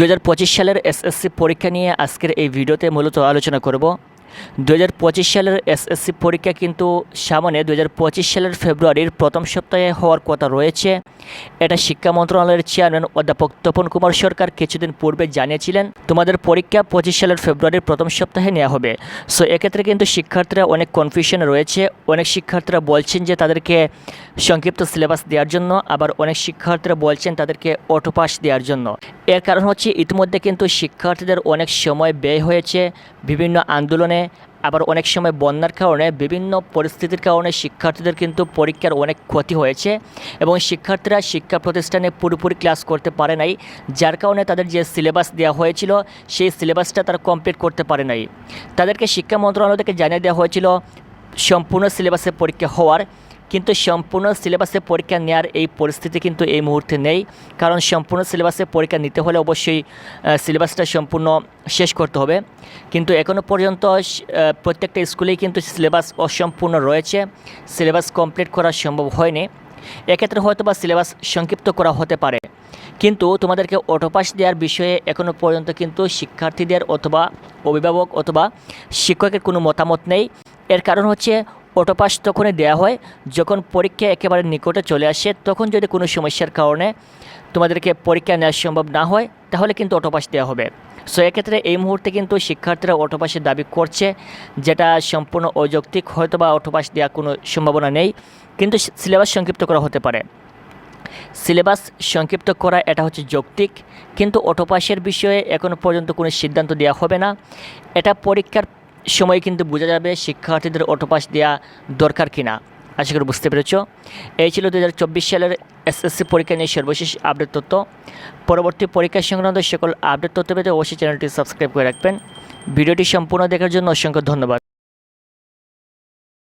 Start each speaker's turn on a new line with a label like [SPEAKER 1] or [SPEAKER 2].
[SPEAKER 1] দু হাজার পঁচিশ সালের এসএসসি পরীক্ষা নিয়ে আজকের এই ভিডিওতে মূলত আলোচনা করব। দু হাজার পঁচিশ সালের এসএসসি পরীক্ষা কিন্তু সামনে দু হাজার পঁচিশ সালের ফেব্রুয়ারির প্রথম সপ্তাহে হওয়ার কথা রয়েছে। এটা শিক্ষা মন্ত্রণালয়ের চেয়ারম্যান অধ্যাপক তপন কুমার সরকার কিছুদিন পূর্বে জানিয়েছিলেন, তোমাদের পরীক্ষা পঁচিশ সালের ফেব্রুয়ারির প্রথম সপ্তাহে নেওয়া হবে। সো এক্ষেত্রে কিন্তু শিক্ষার্থীরা অনেক কনফিউশন রয়েছে। অনেক শিক্ষার্থীরা বলছেন যে তাদেরকে সংক্ষিপ্ত সিলেবাস দেওয়ার জন্য, আবার অনেক শিক্ষার্থীরা বলছেন তাদেরকে অটোপাস দেওয়ার জন্য। এর কারণ হচ্ছে ইতিমধ্যে কিন্তু শিক্ষার্থীদের অনেক সময় ব্যয় হয়েছে। বিভিন্ন আন্দোলনে আবার অনেক সময় বন্যার কারণে বিভিন্ন পরিস্থিতির কারণে শিক্ষার্থীদের কিন্তু পরীক্ষার অনেক ক্ষতি হয়েছে এবং শিক্ষার্থীরা শিক্ষা প্রতিষ্ঠানে পুরোপুরি ক্লাস করতে পারে নাই, যার কারণে তাদের যে সিলেবাস দেওয়া হয়েছিল, সেই সিলেবাসটা তারা কমপ্লিট করতে পারে নাই। তাদেরকে শিক্ষা মন্ত্রণালয় থেকে জানিয়ে দেওয়া হয়েছিল, সম্পূর্ণ সিলেবাসে পরীক্ষা হওয়ার কিন্তু সম্পূর্ণ সিলেবাসে পরীক্ষা নেওয়ার এই পরিস্থিতি কিন্তু এই মুহূর্তে নেই। কারণ সম্পূর্ণ সিলেবাসে পরীক্ষা নিতে হলে অবশ্যই সিলেবাসটা সম্পূর্ণ শেষ করতে হবে। কিন্তু এখনও পর্যন্ত প্রত্যেকটা স্কুলেই কিন্তু সিলেবাস অসম্পূর্ণ রয়েছে। সিলেবাস কমপ্লিট করা সম্ভব হয়নি। এক্ষেত্রে হয়তো বা সিলেবাস সংক্ষিপ্ত করা হতে পারে। কিন্তু তোমাদেরকে অটোপাস দেওয়ার বিষয়ে এখনও পর্যন্ত কিন্তু শিক্ষার্থীদের অথবা অভিভাবক অথবা শিক্ষকের কোনো মতামত নেই। এর কারণ হচ্ছে অটোপাস তখনই দেওয়া হয়, যখন পরীক্ষা একেবারে নিকটে চলে আসে, তখন যদি কোনো সমস্যার কারণে তোমাদেরকে পরীক্ষা নেওয়া সম্ভব না হয়, তাহলে কিন্তু অটোপাস দেওয়া হবে। সো এক্ষেত্রে এই মুহূর্তে কিন্তু শিক্ষার্থীরা অটোপাসের দাবি করছে, যেটা সম্পূর্ণ অযৌক্তিক হয়তো বা অটোপাস দেওয়ার কোনো সম্ভাবনা নেই, কিন্তু সিলেবাস সংক্ষিপ্ত করা হতে পারে। সিলেবাস সংক্ষিপ্ত করা এটা হচ্ছে যৌক্তিক, কিন্তু অটোপাসের বিষয়ে এখনও পর্যন্ত কোনো সিদ্ধান্ত দেওয়া হবে না। এটা পরীক্ষার সময় কিন্তু বোঝা যাবে শিক্ষার্থীদের অটোপাস দেওয়া দরকার কিনা। আশা করি বুঝতে পেরেছ। এই ছিল দু হাজার চব্বিশ সালের এসএসসি পরীক্ষা নিয়ে সর্বশেষ আপডেট তথ্য। পরবর্তী পরীক্ষা সংক্রান্ত সকল আপডেট তথ্য পেতে অবশ্যই চ্যানেলটি সাবস্ক্রাইব করে রাখবেন। ভিডিওটি সম্পূর্ণ দেখার জন্য অসংখ্য ধন্যবাদ।